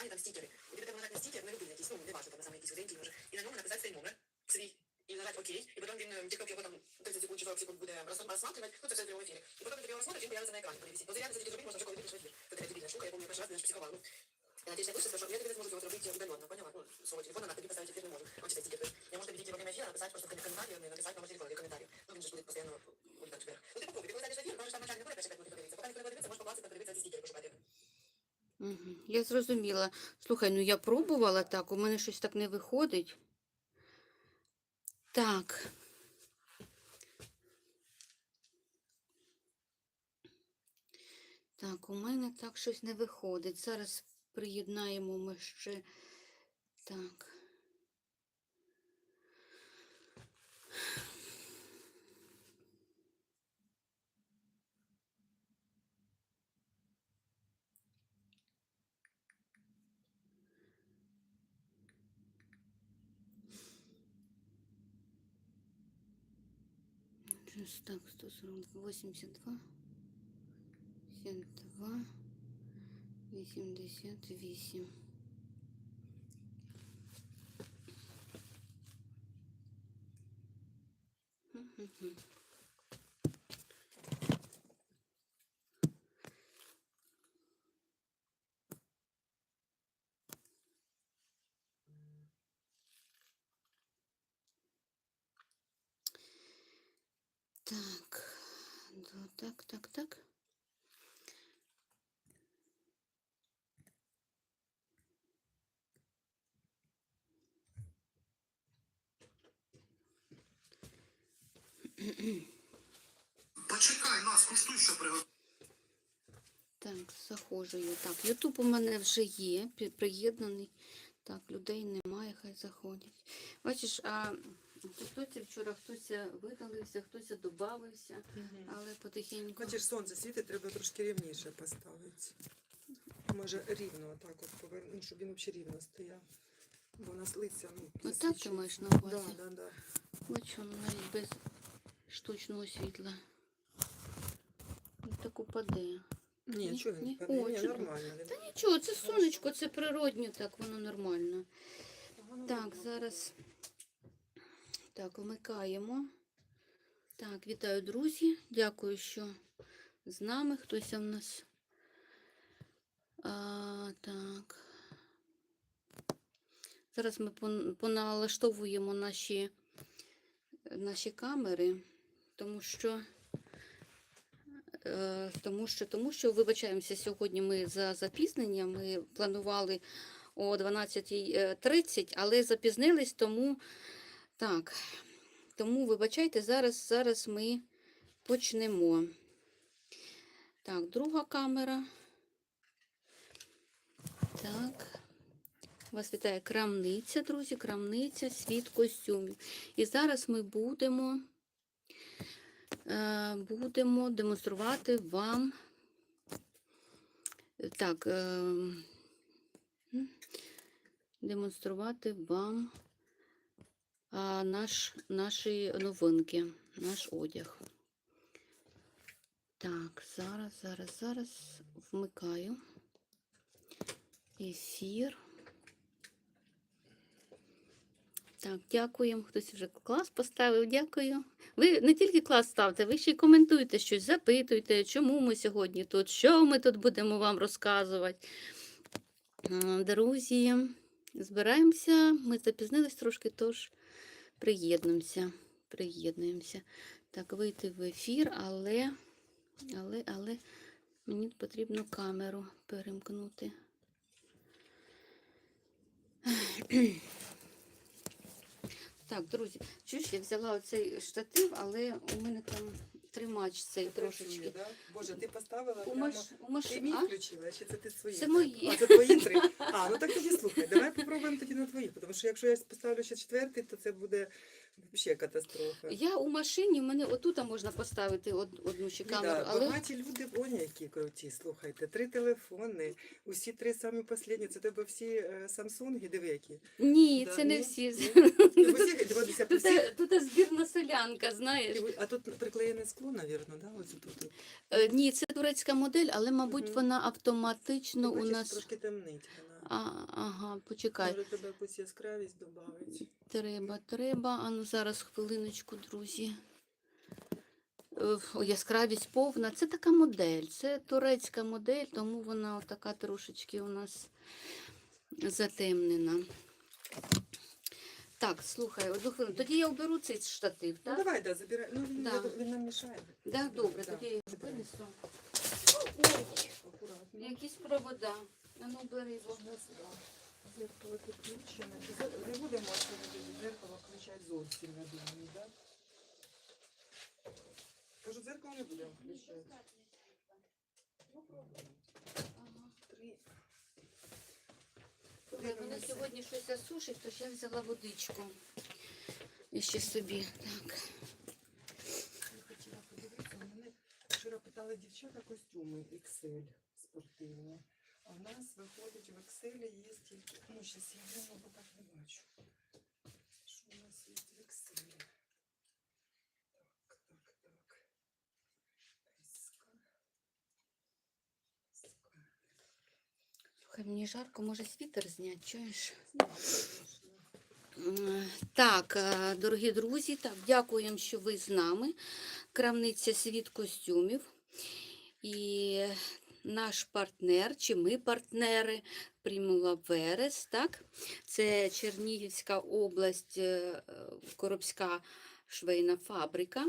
екрані там стікери. І тобі треба нажати на стікер, не любий якийсь, ну, не важно, там, на саме якийсь один може. І на ньому написати цей номер свій. І нажати ОК, і потім він, тікток його там 30 секунд чи 40 секунд буде розсматривати, ну це все в прямому ефірі. І потім ти його розсмотриш, він появиться на екрані, коли висить. Ну, це реально, це тільки зробити, можна вже коли вийдеш в ефір. Це така дебільна штука, я помню, перший раз, я ж психувала. Ну, я надеюсь, не вийшло, що я тобі зможу його зробити удаленно, поняла? Ну, з свого телефона на тобі поставити ефір не можу. Он читать стикер. Я можу тобі тільки во время ефіра написати просто в коментарі, не написати номер телефону, як коментарі. Ну, він же ж буде постійно улітати вверх. Ну, ти попробуй, ти коли зайдеш в ефір, можеш там начальник буде перші 5 минут подивитися. Поки ніхто не подивиться, можеш покласти, подивитися ці стікери, пошукати. Угу. Я зрозуміла. Слухай, ну я пробувала так, у мене щось так не виходить. Так. Так, у мене так щось не виходить. Зараз приєднаємо ми ще. Так. Сейчас так, 140, 82, 72, 88. Мгм. Так, так, так. Почекай, нас куштуй, що приготував. Так, заходжу я. Так, Ютуб у мене вже є, приєднаний. Так, людей немає, хай заходять. Бачиш, а хтось вчора хтось видалився, хтось додався, але потихеньку. Бачиш, сонце світить, треба трошки рівніше поставити. Може рівно отак от повернути, ну, щоб він взагалі рівно стояв. Бо у нас лиця, ну, Ну так ти маєш на увазі. Да, да, да. Ось воно навіть без штучного світла. Так упаде. Ні, Ні, чого він ні. не? О, Ні, нормально. Та нічого, це сонечко, це природньо, так, воно нормально. Так, зараз так, вмикаємо. Так, вітаю, друзі. Дякую, що з нами хтось у нас. А, так. Зараз ми поналаштовуємо наші, наші камери, тому що. е, Тому що, тому що, вибачаємося, сьогодні ми за запізнення. Ми планували о 12.30, але запізнились, тому так. Тому, вибачайте, зараз, зараз ми почнемо. Так, друга камера. Так. Вас вітає крамниця, друзі, крамниця, світ костюмів. І зараз ми будемо, е, будемо демонструвати вам. Так, е, демонструвати вам а, наш, наші новинки, наш одяг. Так, зараз, зараз, зараз вмикаю ефір. Так, дякуємо. Хтось вже клас поставив. Дякую. Ви не тільки клас ставте, ви ще й коментуйте щось, запитуйте, чому ми сьогодні тут, що ми тут будемо вам розказувати. Друзі, збираємося. Ми запізнились трошки, тож приєднуємося. Приєднуємося. Так, вийти в ефір, але, але, але мені потрібно камеру перемкнути. Так, друзі, чуєш, я взяла оцей штатив, але у мене там тримач цей трошечки. да? Боже, ти поставила У прямо... маш... у маш... Ти мій а? включила, чи це ти свої? Це мої. А, це твої три. А, ну так тоді слухай, давай попробуємо тоді на твої, тому що якщо я поставлю ще четвертий, то це буде взагалі катастрофа. Я у машині, у мене отут можна поставити одну ще камеру, Да, але Багаті люди поні, які круті. Слухайте, три телефони, усі три самі останні. Це тебе всі е, Самсунги, диви які. ні, Да, це не ні? всі. Ну, Тут, тут збірна селянка, знаєш. А тут приклеєне скло, навірно, да? Ось тут. Е, Ні, це турецька модель, але, мабуть, вона автоматично Ти у нас. трошки темнить. А, ага, почекай. Може тебе якусь яскравість додати. Треба, треба. А ну зараз хвилиночку, друзі. Е, О, яскравість повна. Це така модель. Це турецька модель, тому вона така трошечки у нас затемнена. Так, слухай, одну хвилину. Тоді я оберу цей штатив, Ну так? давай, да, забирай. Ну він, Да. він нам мішає. Да, добре, Да. тоді я його винесу. Ой, якісь провода. Ну бери, нас, да, Зеркало підключене. Не будемо сьогодні зеркало включати зовсім, я думаю, так? Кажу, зеркало не будемо включати. Три. Слухай, Мене сьогодні щось засушить, тож я взяла водичку. І ще собі. Так. Я хотіла подивитися, мене вчора питали дівчата костюми XL спортивні. А в нас виходить в XL є тільки, ну, зараз я бо так не бачу. Що у нас є в XL? Так, так, так. СК. СК. Слухай, мені жарко, може світер зняти, чуєш? Так, е, дорогі друзі, так, дякуємо, що ви з нами. Крамниця світ костюмів. І наш партнер, чи ми партнери, Примула Верес, так? Це Чернігівська область, е, Коробська швейна фабрика.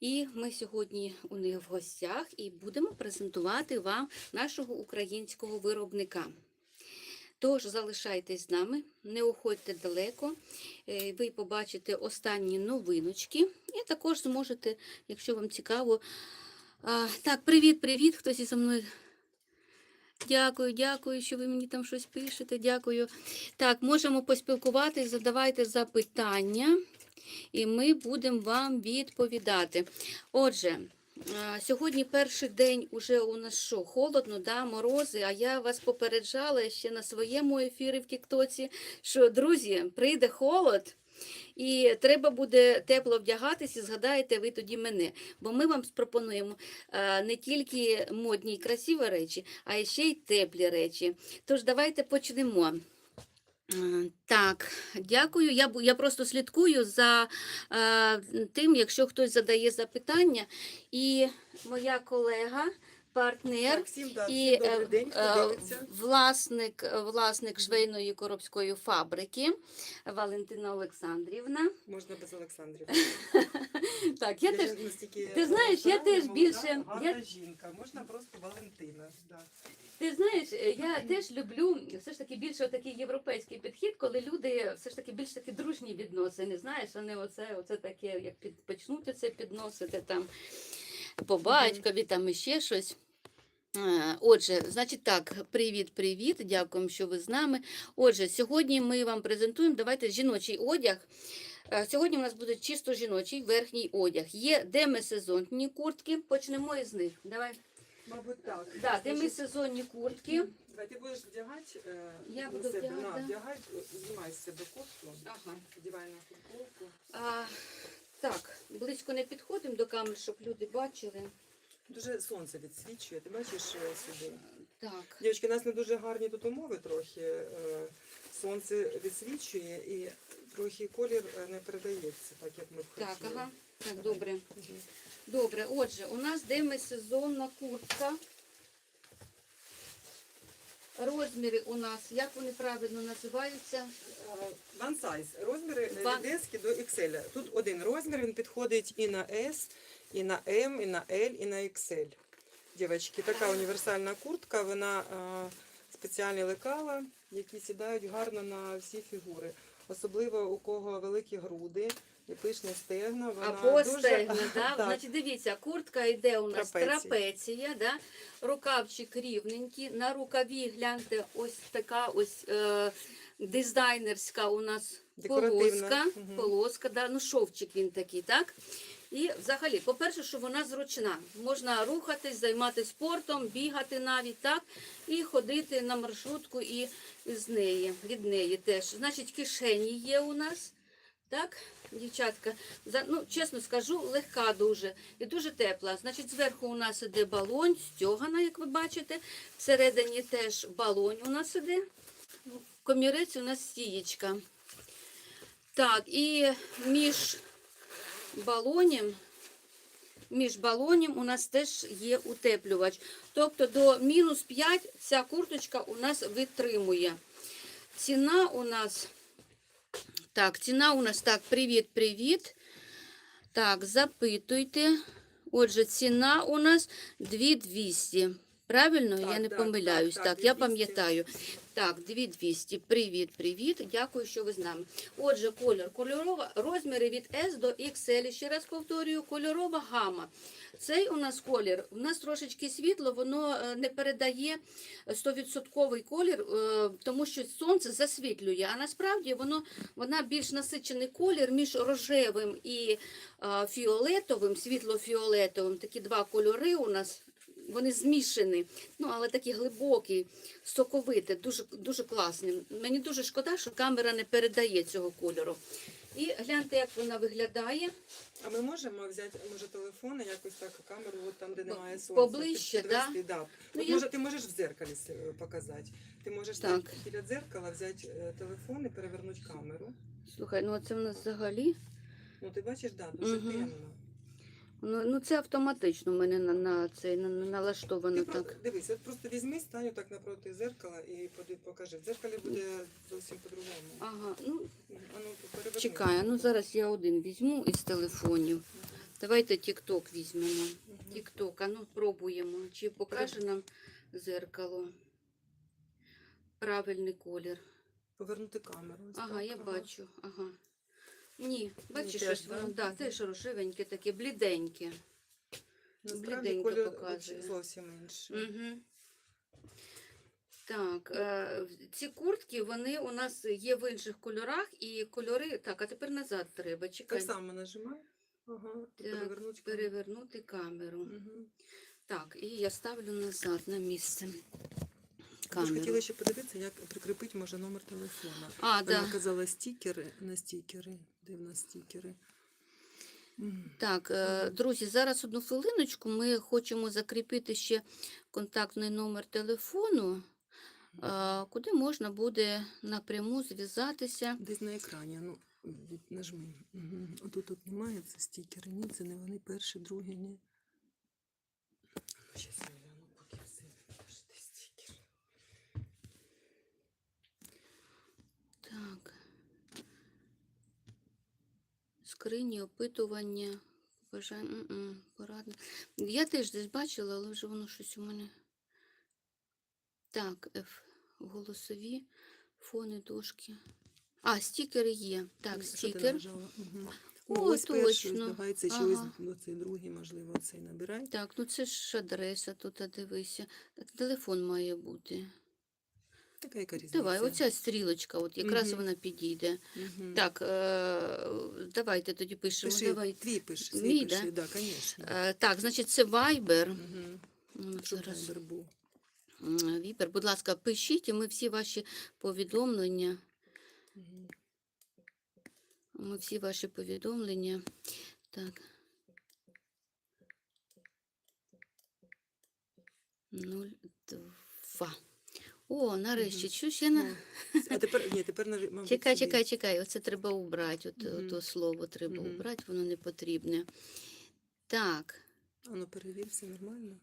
І ми сьогодні у них в гостях і будемо презентувати вам нашого українського виробника. Тож залишайтесь з нами, не уходьте далеко. Е, Ви побачите останні новиночки. І також зможете, якщо вам цікаво. А, так, привіт, привіт, хтось із мною. Дякую, дякую, що ви мені там щось пишете. Дякую. Так, можемо поспілкуватись, задавайте запитання, і ми будемо вам відповідати. Отже, Сьогодні перший день уже у нас що, холодно, да, морози, а я вас попереджала ще на своєму ефірі в Тіктоці, що, друзі, прийде холод, і треба буде тепло вдягатись, і згадаєте ви тоді мене. Бо ми вам пропонуємо е, не тільки модні і красиві речі, а ще й теплі речі. Тож давайте почнемо. Так, дякую. Я, я просто слідкую за е, тим, якщо хтось задає запитання. І моя колега, партнер Так, всім, да, і всім е, день, е, власник, е, власник швейної коробської фабрики Валентина Олександрівна. Можна без Олександрів. Так, я теж ти знаєш, я теж більше- я- жінка, можна просто Валентина. Да. Ти знаєш, я теж люблю все ж таки більше такий європейський підхід, коли люди все ж таки більш такі дружні відносини. Знаєш, не оце, оце таке, як під, почнуть це підносити там по батькові, там іще щось. Е, Отже, значить так, привіт, привіт, дякуємо, що ви з нами. Отже, сьогодні ми вам презентуємо. Давайте жіночий одяг. Е, Сьогодні у нас буде чисто жіночий верхній одяг. Є демисезонні куртки. Почнемо із них. Давай. Мабуть, так. Да, демисезонні куртки. Давай, ти будеш вдягати е, Я буду себе, вдягати, на, да. вдягай, знімай з себе кофту, Ага. вдівай на футболку. А, так, близько не підходимо до камер, щоб люди бачили. Дуже сонце відсвічує, ти бачиш е, сюди. Так. Дівчатки, у нас не дуже гарні тут умови трохи. е, Сонце відсвічує і трохи колір е, не передається, так як ми б Так, ага. Так, добре. Добре. Отже, у нас демисезонна куртка. Розміри у нас, як вони правильно називаються? One size. Розміри е, One- від S до XL. Тут один розмір, він підходить і на S, і на M, і на L, і на XL. Дівчатки, така універсальна куртка, вона е, спеціальні лекала, які сідають гарно на всі фігури. Особливо у кого великі груди і пишні стегна. Вона Або дуже... стегна, да? Так. Значить, дивіться, куртка йде у нас Трапеція. трапеція, да? рукавчик рівненький, на рукаві гляньте, ось така ось е, дизайнерська у нас полоска, Мгм. полоска, да? ну шовчик він такий, так? І взагалі, по-перше, що вона зручна. Можна рухатись, займатися спортом, бігати навіть так, і ходити на маршрутку і з неї, від неї теж. Значить, кишені є у нас. Так, дівчатка, ну, чесно скажу, легка дуже і дуже тепла. Значить, зверху у нас іде балонь, стьогана, як ви бачите. Всередині теж балонь у нас іде. Комірець у нас стієчка. Так, і між балонем, між балонем у нас теж є утеплювач. Тобто до мінус 5 ця курточка у нас витримує. Ціна у нас. Так, ціна у нас так, привіт, привіт. Так, запитуйте. Отже, ціна у нас 2200. Правильно, я не так, помиляюсь. так, Так, так, я пам'ятаю. Так, 2200. Привіт, привіт. Дякую, що ви з нами. Отже, кольор. Кольорова розміри від S до XL. Ще раз повторюю, кольорова гама. Цей у нас колір, у нас трошечки світло, воно е, не передає 100% колір, е, тому що сонце засвітлює. А насправді воно вона більш насичений колір між рожевим і е, фіолетовим, світло-фіолетовим. Такі два кольори у нас. Вони змішані, ну але такі глибокі, соковиті, дуже, дуже класні. Мені дуже шкода, що камера не передає цього кольору. І гляньте, як вона виглядає. А ми можемо взяти, може, телефон і якось так камеру, от там, де немає сонця. поближче, під- підвести, да? Ну, я- може, ти можеш в дзеркалі е, показати. Ти можеш Так. так. біля дзеркала взяти е, телефон і перевернути камеру. Слухай, ну це в нас взагалі. Ну, ти бачиш, да, дуже Мгм. темно. Ну, ну це автоматично в мене на, на цей на, на- налаштовано Ти про- так. дивись, от просто візьми, стань так напроти зеркала і поди- покажи. В дзеркалі буде зовсім по-другому. Ага, ну А ну, переверни. чекай, ну зараз я один візьму із телефонів. Давайте TikTok візьмемо. Мгм. TikTok, а ну пробуємо. Чи покаже нам зеркало. Правильний колір. Повернути камеру. ось Ага, так, я бачу. Ага. Ні, бачиш, щось воно, да? теж рожевеньке, таке бліденьке. Насправді бліденько показує. зовсім інший. Угу. Так, е, ці куртки, вони у нас є в інших кольорах і кольори. Так, а тепер назад треба. Чекай. Так само нажимай. Ага, і Так, перевернути камеру. Перевернути камеру. Мгм. Так, і я ставлю назад на місце. Ми ж Камеру. хотіли ще подивитися, як прикріпити може номер телефона. А, Вона да. казала стікери на стікери. Нас стікери? Так, е, друзі, зараз одну хвилиночку. Ми хочемо закріпити ще контактний номер телефону, е, куди можна буде напряму зв'язатися. Десь на екрані. Ну, нажми. Угу. Отут тут немає, це стікери. Ні, це не вони перші, другі, ні. Щас я гляну, поки все. Аж де стікери. Так. Скрині, опитування, бажання, порадне. Я теж десь бачила, але вже воно щось у мене. Так, голосові, фони, дошки. А, стікери є. Так, стікер. Мгм. О, О, ось перший, точно. давай, це ще Ага. ось оцей другий, можливо, цей набирай. Так, ну це ж адреса тут, а дивися. Так, телефон має бути. Така яка різниця. Давай, оця стрілочка, от якраз Мгм. вона підійде. Мгм. Так, е, давайте тоді пишемо. Пиши, Давай. твій пиши, свій да? пиши, да, звісно. Е, так, значить, це Viber. Угу. Щоб Зараз. Viber був. Viber, будь ласка, пишіть, і ми всі ваші повідомлення. Мгм. Ми всі ваші повідомлення. Так. 02. О, нарешті, чуєш, я на... Ну, А тепер, ні, тепер, мабуть, Чекай, сюди. чекай, чекай, оце треба убрати, от, Мгм. то слово треба Мгм. убрати, воно не потрібне. Так. Воно ну перевір, все нормально.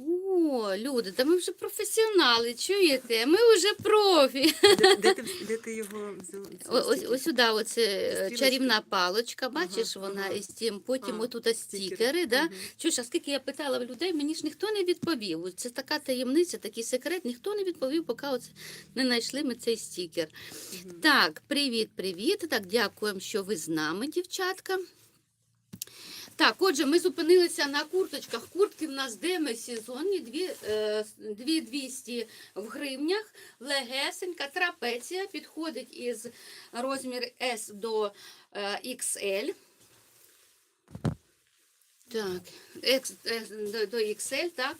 О, люди, та ми вже професіонали, чуєте? Ми вже профі. Де, де, ти, де ти його взяла? О- Ось, ось сюди, оце Стрілочки? чарівна палочка, бачиш, Ага, вона ага. із тим, потім А, отут стікери, да? Мгм. Чуєш, а скільки я питала в людей, мені ж ніхто не відповів. Це така таємниця, такий секрет, ніхто не відповів, поки оце не знайшли ми цей стікер. Мгм. Так, привіт, привіт. Так, дякуємо, що ви з нами, дівчатка. Так, отже, ми зупинилися на курточках. Куртки в нас деми сезонні, е, 2200 в гривнях, легесенька, трапеція, підходить із розмір S до е, XL. Так, е, до, до XL, так.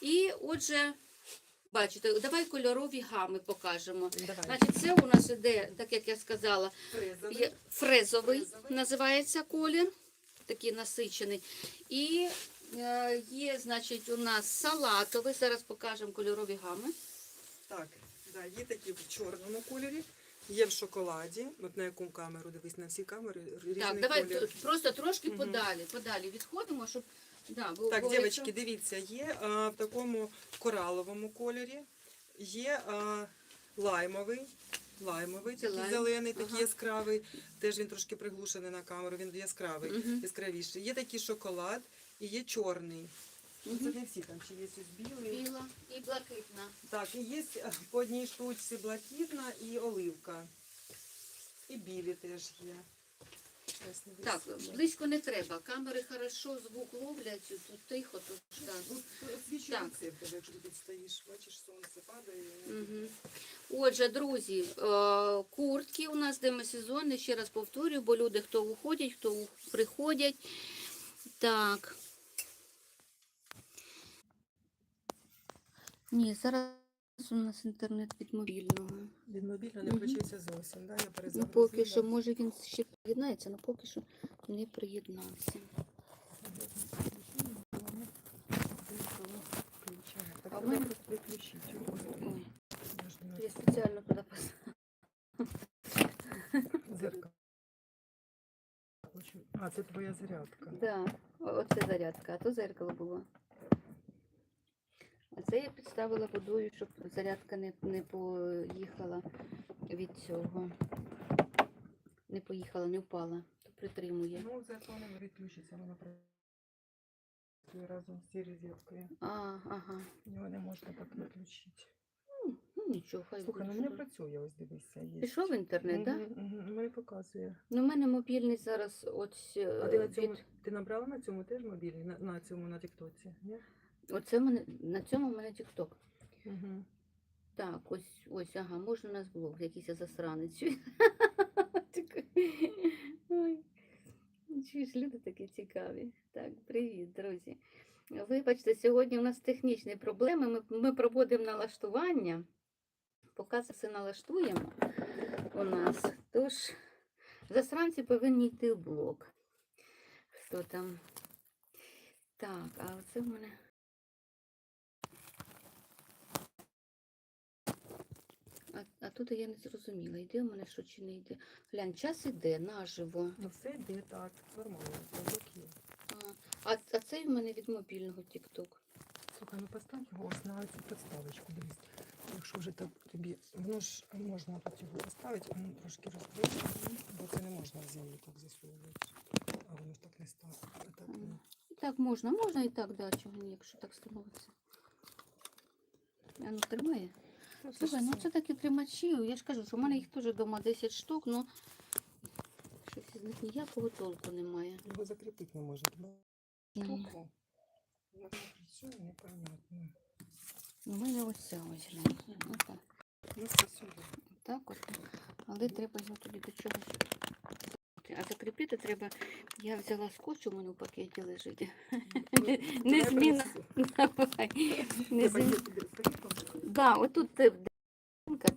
І отже, Бачите, давай кольорові гами покажемо. Давай. Значить, це у нас іде, так як я сказала, фрезовий, Фрезовий. називається колір, такий насичений. І е, є, значить, у нас салатовий. Зараз покажемо кольорові гами. Так, да, є такі в чорному кольорі, є в шоколаді. От на яку камеру дивись, на всі камери різний Так, давай колір. просто трошки Мгм. подалі, подалі відходимо, щоб да, бо, Так, бо дівчатки, якщо- дивіться, є а, в такому кораловому кольорі, є а, лаймовий. Лаймовий, такий лайм. зелений, такий Ага. яскравий. Теж він трошки приглушений на камеру, він яскравий, Мгм. яскравіший. Є такий шоколад і є чорний. Мгм. Це не всі там чи є ось білий. біла і блакитна. Так, і є по одній штучці блакитна і оливка. І білі теж є. Так, близько не треба. Камери хорошо звук ловлять, тут тихо, тут так. Тут Так. тебе, якщо ти тут бачиш, сонце падає. Мгм. Отже, друзі, е, куртки у нас демосезонні, ще раз повторюю, бо люди, хто уходять, хто приходять. Так. Ні, зараз у нас інтернет від мобільного. Він мобільно не Мгм. включився зовсім, да? я Ну, перезагрузила. поки що, може він ще приєднається, але поки що не приєднався. Так, А його. Ой, Я я спеціально туди поставила. Зеркало. Хочу- А, це твоя зарядка. Да, оце зарядка, а то зеркало було. А це я підставила водою, щоб зарядка не, не поїхала від цього. Не поїхала, не впала, то притримує. Ну, зеркало не виключиться, воно працює разом з цією розеткою. А, ага. Його не можна так виключити. Ну, ну нічого, хай Слухай, ну буде. не що. працює, ось дивися. Є. Пішов інтернет, так? Мгм, Мене показує. Ну, у мене мобільний зараз е, А ти на цьому, від... ти набрала на цьому теж мобільний? На, на цьому, на тіктоці? Ні? Оце мене, на цьому в мене TikTok. Угу. Так, ось, ось, ага, може у нас блог, якийсь я засранець. Ой. Чуєш, люди такі цікаві. Так, привіт, друзі. Вибачте, сьогодні у нас технічні проблеми. Ми, ми проводимо налаштування. Поки все налаштуємо у нас. Тож, засранці повинні йти в блог. Хто там? Так, а оце в мене. А, а тут я не зрозуміла, йде в мене що чи не йде. Глянь, час іде наживо. Ну все йде так, нормально, є. А, а цей в мене від мобільного TikTok. Слухай, ну постав його ось на цю подставочку, дивись. Якщо вже так тобі, воно ж можна тут його поставити, воно трошки розкриється, бо це не можна в землю так засовувати. А воно ж так не стало. Так, ну. І Так можна, можна і так, да, чого ні, якщо так становиться. А ну тримає. Ну, Слухай, ну це такі тримачі. Я ж кажу, що в мене їх теж вдома 10 штук, але щось із них ніякого толку немає. Його закріпити не можна. Штуку. Працює, непонятно. У мене ось ця ось глянь. Ну так. Ну. Так от. Але треба його туди до чогось. А закріпити треба. Я взяла скотч, у мене в пакеті лежить. Ну, Не давай зміна. Да, отут е,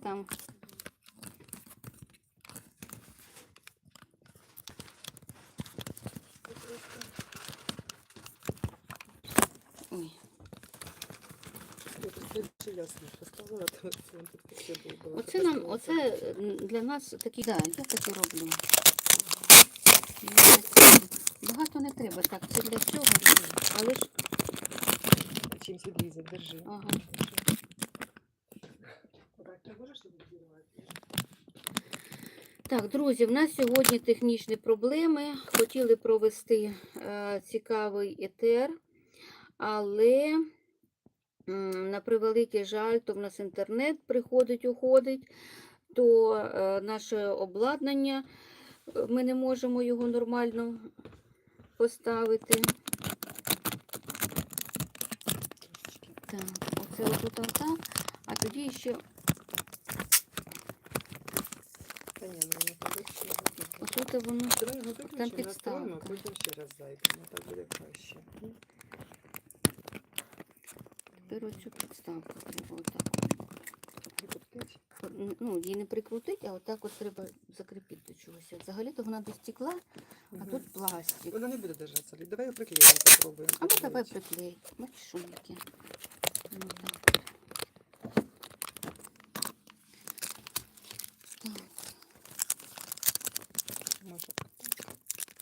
там. Ой. Оце нам, оце для нас такі, да, я таке роблю. Ну, Багато не треба, так, це для цього, але ж, Чимсь відрізати, держи. ага. Так, друзі, в нас сьогодні технічні проблеми. Хотіли провести е, цікавий етер, але на превеликий жаль, то в нас інтернет приходить, уходить, то е, наше обладнання, ми не можемо його нормально поставити. Так, оце отут отак, а тоді ще ну отут воно. Його підставка. потім ще раз зайдемо. Так буде краще. Тепер оцю підставку треба отак. Прикрутить. Ну, її не прикрутити, а отак от треба закріпити до чогось. Взагалі-то вона до стекла, а угу. тут пластик. Вона не буде держатися. Давай приклеїмо, попробуємо. А ну давай приклеїть. Бачиш, що яке.